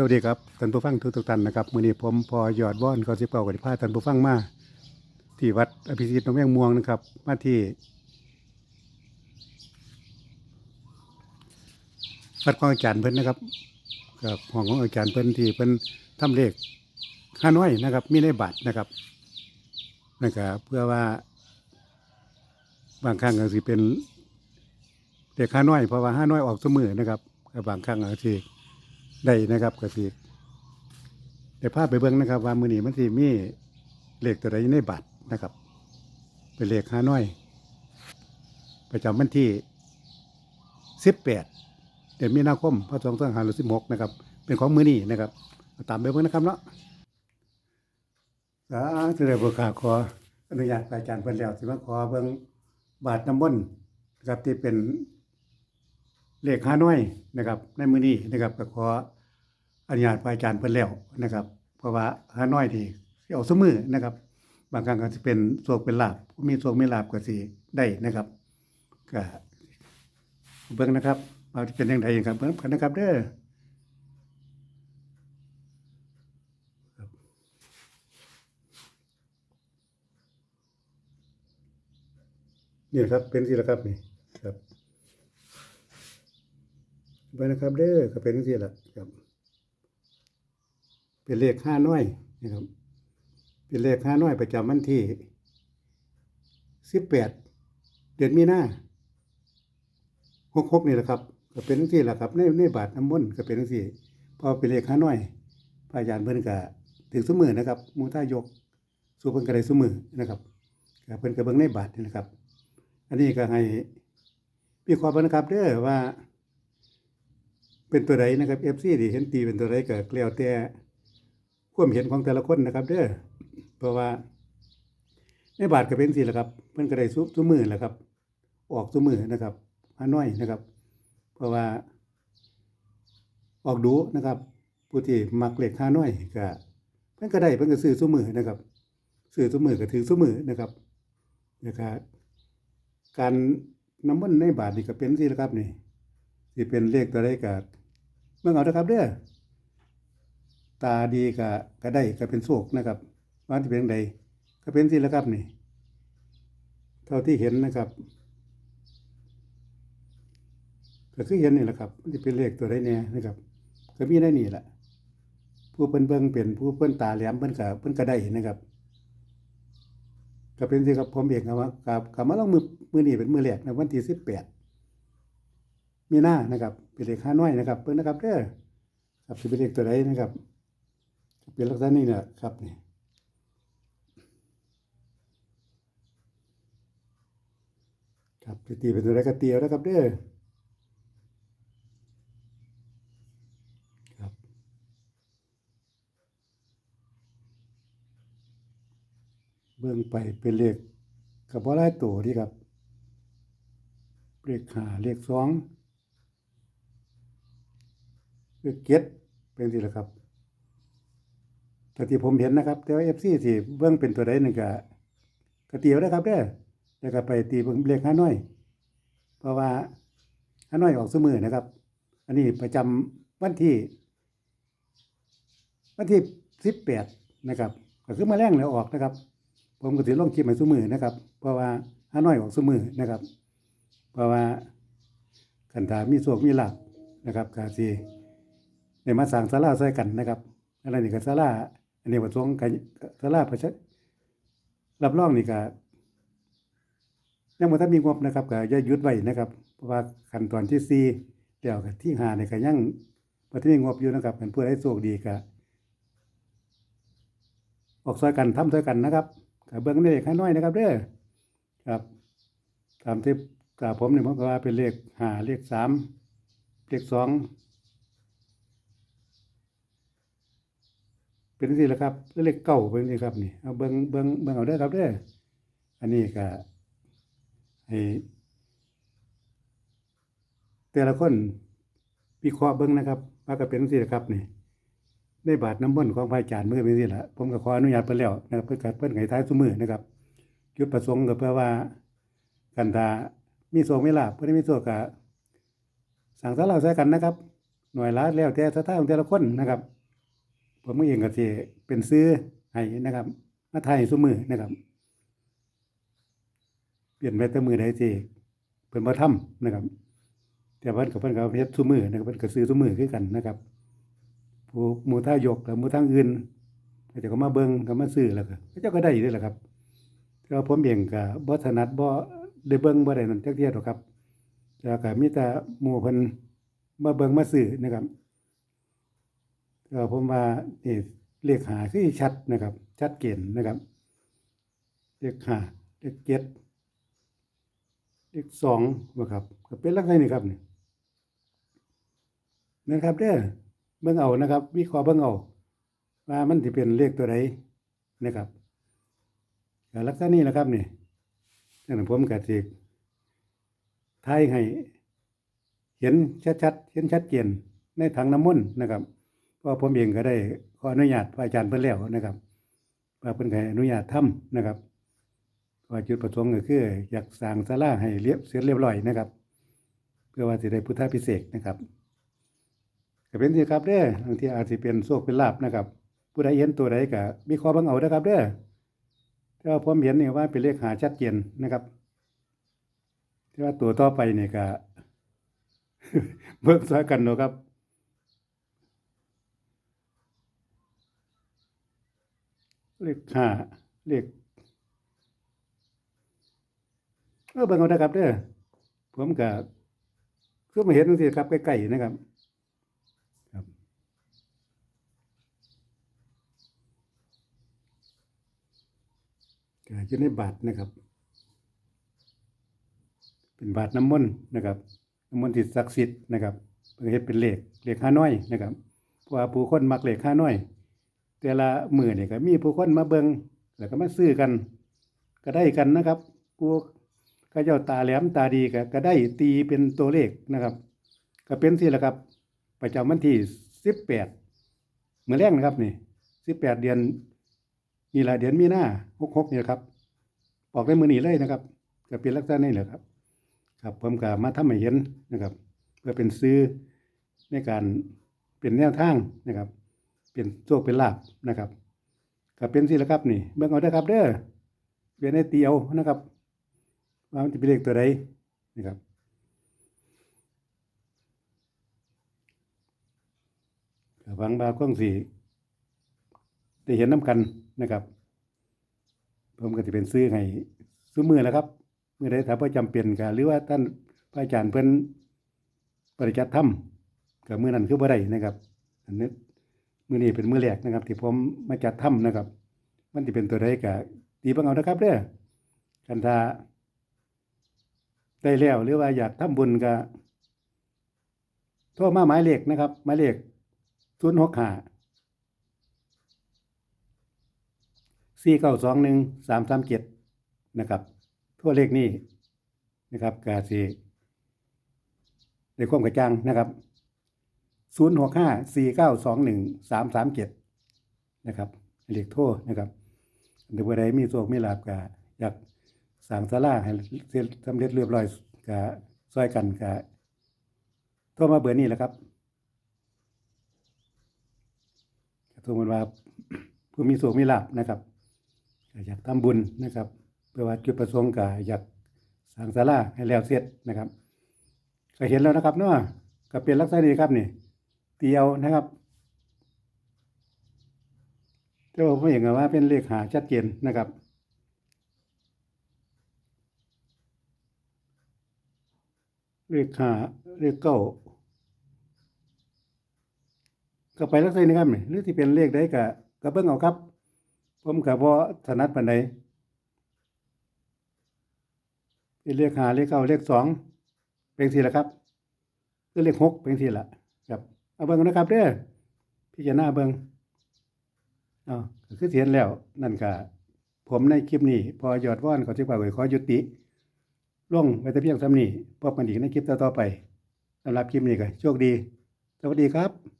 สวัสดีครับท่านผู้ฟังทุกๆท่านนะครับมื้อนี้ผมพอยอดว่อนขาสิเป่ากับพาท่านผู้ฟังมาที่วัดอภิสิทธิ์หนองแมงม่วงนะครับ มาที่วัดของอาจารย์เพิ่นนะครับกับห้องของอาจารย์เพิ่นที่เพิ่นทำเลขห้าน้อยนะครับ มีในบัตรนะครับนะครับเพื่อว่า บางครั้งก็สิเป็นเลขห้าน้อยเพราะว่าห้าน้อยออกเสมอนะครับบางครั้งก็สิ ได้นะครับก็สิได้พาไปเบิ่งนะครับ ว่ามื้อนี้มันสิมีเลขตัวใดในบัตรนะครับ เป็นเลขห้าน้อย ประจำวันที่18เดือนมีนาคมพศ2516นะครับ เป็นของมื้อนี้นะครับ ตามไปเบิ่งนะครับเนาะสาธุได้บ่ขาขออนุญาตอาจารย์เพิ่นแล้วสิมาขอเบิ่งบาทน้ำมนต์นะครับที่เป็น เลขห้าน้อยนะครับ ในมือนี้นะครับก็ขออนุญาตพระอาจารย์เพิ่นแล้วนะครับ เพราะว่าห้าน้อยที่สิเอาสมือนะครับ บางครั้งก็จะเป็นโศกเป็นลาบมีโศกมีลาบก็สิได้นะครับก็เบิ่งนะครับว่าจะเป็นยังไงครับเบิ่งกันนะครับเด้อนี่ครับเป็นสิละครับนี่ครับ ไปนะครับ เด้อก็เป็นจังซี่แหละครับ เป็นเลขห้าน้อยนะครับ เป็นเลขห้าน้อยประจำวันที่สิบแปดเดือนมีนาหกหกนี่แหละครับ ก็เป็นจังซี่แหละครับในในบาทน้ำมนต์ก็เป็นจังซี่พอเป็นเลขห้าน้อยพระอาจารย์เพิ่นก็ถึงสมือนะครับมูท่ายกสู่เพิ่นก็ได้สมือนะครับก็เพิ่นก็เบิ่งในบาทนี่นะครับ อันนี้ก็ให้พี่ขอบันนะครับเด้อว่า เป็นตัวใดนะครับ FC ที่เห็นตีเป็นตัวใดก็แล้วแต่ความเห็นของแต่ละคนนะครับ เด้อเพราะว่าในบาทก็เป็นสิแหละครับเพิ่นก็ได้ซุซุมือแหละครับ ออกซุมือนะครับฮานอยนะครับ เพราะว่า ออกดูนะครับ ผู้ที่มักเลขฮานอยก็เพิ่นก็ได้เพิ่นก็ซื้อซุมือนะครับซื้อซุมือก็ถือซุมือนะครับนะครับ การน้ำมันในบาทนี่ก็เป็นสิแหละครับนี่สิเป็นเลขตัวใดก็ เมื่อเอานะครับเด้อตาดีก็ก็ได้ก็เป็นโชคนะครับว่าที่เป็นจั่งใดก็เป็นสิแล้วครับนี่ เท่าที่เห็นนะครับก็คือเห็นนี่แหละครับมันจะเป็นเลขตัวใดเนี่ยนะครับ ก็มีได้นี่แหละผู้เพิ่นเบิ่งเป็นผู้เพิ่นตาแหลมเพิ่นก็เพิ่นก็ได้นะครับก็เป็นสิครับผมเองครับว่ากับกับมาลองมือมือนี้เป็นมือแรกในวันที่สิบแปด มีหน้านะครับ เป็นเลขห้าน้อยนะครับเพิ่นนะครับเด้อครับสิเป็นเลขตัวใดนะครับเป็นลักษณะนี้นะครับนี่ครับสิตีเป็นตัวใดก็เตียวนะครับเด้อครับเบิ่งไปเป็นเลขกับบ่หลายตัวดีครับ เลขหาเลขสอง คือเก็ตเป็นสิละครับแต่ที่ผมเห็นนะครับ แต่ว่าเอฟซีสิเบื้องเป็นตัวใดหนึ่งก็กระเตียวนะครับเด้อแล้วก็ไปตีเบิ่งเลขห้าน้อย เพราะว่าห้าน้อยออกเสมอนะครับ อันนี้ประจำวันที่ วันที่สิบแปดนะครับก็คือมาแรงแล้วออกนะครับ ผมก็ถือลงคลิปใหม่สมือนะครับ เพราะว่าห้าน้อยออกเสมอนะครับ เพราะว่าคันถามีโชคมีลาภนะครับกาสี ในมาสร้างศาลาใส่กันนะครับอะไรนี่ก็ศาลาอันนี้ประสงค์กันศาลาประชารับรองนี่ก็ยังบ่ทันมีงบนะครับก็อย่าหยุดไว้นะครับเพราะว่าขั้นตอนที่4แล้วก็ที่5นี่ก็ยังบ่ทันมีงบอยู่นะครับเป็นผู้ใดโชคดีก็ออกซอยกันทำซอยกันนะครับก็เบิ่งนเลขน้อยนะครับเด้อครับตามที่กาผมนี่ผมก็ว่าเป็นเลข5เลข3เลข2 เป็นสิแหละครับเลขเก้าเป็นสิครับนี่เอาเบิ้งเบิ้งเบิ้งเอาเด้ครับเด้ออันนี้ก็ให้แต่ละคนวิเคราะห์เบิ้งนะครับว่าก็เป็นสิแหละครับนี่ในบาทน้ำมนต์ของพระอาจารย์เมื่อเป็นสิละผมก็ขออนุญาตไปแล้วนะครับเพื่อการเพิ่นไขท้ายสมือนะครับจุดประสงค์ก็เพื่อว่ากันตามีโศกมีลาภเพื่อให้มีโศกกะสั่งสาราใส่กันนะครับ หน่วยละแล้วแต่สถานของแต่ละคนนะครับ ผมเองก็สิเป็นซื้อให้นะครับ มาถ่ายให้มือนะครับ เปลี่ยนไปแต่มือใดสิเพิ่นบ่ทำนะครับ แต่เพิ่นก็เพิ่นก็เฮ็ดซุมือนะครับเพิ่นก็ซื้อซุมือคือกันนะครับผู้มูท่ายกกับมู่ทางอื่นเขาเจะก็มาเบิ่งก็มาซื้อแล้วก็เจ้าก็ได้อยู่ด้วยแหละครับแต่ว่าผมเองก็บ่ถนัดบ่ได้เบิ่งบ่ได้นั่นจักเทียดหรอกครับแต่ก็มีแต่หมู่เพิ่นมาเบิ่งมาซื้อนะครับ ก็ผมว่านี่เลขหาคือชัดนะครับ ชัดเจนนะครับ เลขหาเลขเจ็ดเลขสองนะครับก็เป็นลักษณะนี้ครับนี่นะครับเด้อเบิ่งเอานะครับ วิเคราะห์เบิ่งเอาว่ามันสิเป็นเลขตัวใดนะครับก็ลักษณะนี้แหละครับนี่นั่นผมก็สิทายให้ เห็นชัดๆเห็นชัดเจนในถังน้ำมนต์นะครับ เพราะผมเองก็ได้ขออนุญาตพระอาจารย์เพิ่นแล้วนะครับว่าเพิ่นก็ให้อนุญาตทำนะครับว่าจุดประสงค์ก็คือ อยากสร้างศาลาให้เรียบเสร็จเรียบร้อยนะครับ เพื่อว่าสิได้พุทธพิเศษนะครับก็เป็นสิครับเด้อบางทีอาจสิเป็นโชคเป็นลาภนะครับ ผู้ใดเห็นตัวใดก็มีข้อบังเอาเด้ครับเด้อแต่ว่าผมเห็นนี่ยว่าเป็นเลขหาชัดเจนนะครับที่ว่าตัวต่อไปเนี่ยก็เบิ่งซะกันเนาะครับ เลขห้าเลขเออเบิ่งเอานะครับเด้อผมก็คือมาเห็นจังซี่ครับใกล้ๆนะครับครับ ก็อยู่ในบาทนะครับ เป็นบาทน้ำมนต์นะครับน้ำมนต์ที่ศักดิ์สิทธิ์นะครับเพิ่นเฮ็ดเป็นเลขเลขห้าน้อยนะครับเพราะว่าผู้คนมักเลขห้าน้อย แต่ละมือเนี่ยก็มีผู้คนมาเบิงแล้วก็มาซื้อกัน ก็ได้กันนะครับผู้เข้าเจ้าตาแหลมตาดีก็ก็ได้ตีเป็นตัวเลขนะครับ ก็เป็นสิละครับ ประจำวันที่สิบแปดเมื่อแรกนะครับนี่สิบแปดเดือนมีหลายเดือนมีหน้าหกหกนี่ครับออกได้มือหนีเลยนะครับ ก็เป็นลักษณะนี้แหละครับ ครับผมก็มาทำให้เห็นนะครับ เพื่อเป็นซื้อในการเป็นแนวทางนะครับ เป็นโชคเป็นลาบนะครับก็เป็นสิละครับนี่เบิ่งเอาเด้ครับเด้อเปลี่ยนให้เตียวนะครับว่ามันจะเป็นเลขตัวใดนะครับก็หวังบาคงสิได้เห็นน้ำกันนะครับผมก็จะเป็นซื้อให้ซื้อมือแล้วครับเมื่อใดถ้าบ่จำเป็นก็หรือว่าท่านพระอาจารย์เพิ่นปริจัดธรรมก็มื้อนั้นคือบ่ได้นะครับอันนี้ มือนี้เป็นมื้อแรกนะครับ ที่ผมมาจัดทำนะครับ มันสิเป็นตัวใดก็ตีเบิ่งเอานะครับเด้อคันถ้าได้แล้วหรือว่าอยากทำบุญก็โทรมาหมายเลขนะครับหมายเลข065สี่เก้าสองหนึ่งสามสามเจ็ดนะครับทั่วเลขนี้นะครับกาสีในความกระจ่างนะครับ ศูนย์หกห้าสี่เก้าสองหนึ่งสามสามเจ็ดนะครับเลขโทรนะครับหรือว่าใดมีโชคมีลาบกะอยากสั่งสาราให้เสร็จสำเร็จเรียบร้อยกะซอยกันกะโทรมาเบอร์นี้แหละครับโทรมาว่าผู้มีโชคมีลาบนะครับอยากทำบุญนะครับเพื่อว่าจุดประสงค์ก็อยากสร้างศาลาให้แล้วเสร็จนะครับก็เห็นแล้วนะครับเนาะก็เป็นลักษณะนี้ครับนี่ เตียวนะครับแต่ว่าผมเห็นว่าเป็นเลขหาชัดเจนนะครับเลขหาเลขเก้าก็ไปลักษณะนี้ครับหรือที่เป็นเลขใดก็ก็เบิ่งเอาครับ ผมก็บ่ถนัดปานใดเป็นเลขหาเลขเก้าเลขสองเป็นสี่ละครับคือเลขหกเป็นสี่ละครับ เอาเบิ่งนะครับเด้อพิจารณาเบิ่งอ๋อาคือเสียนแล้ว นั่นก็ผมในคลิปนี้ พอยอดว่อนขอที่ว่าขอยุติลงไว้แต่เพียงเท่านี้พบกันอีกในคลิปต่อๆไปสำหรับคลิปนี้ก็โชคดี สวัสดีครับ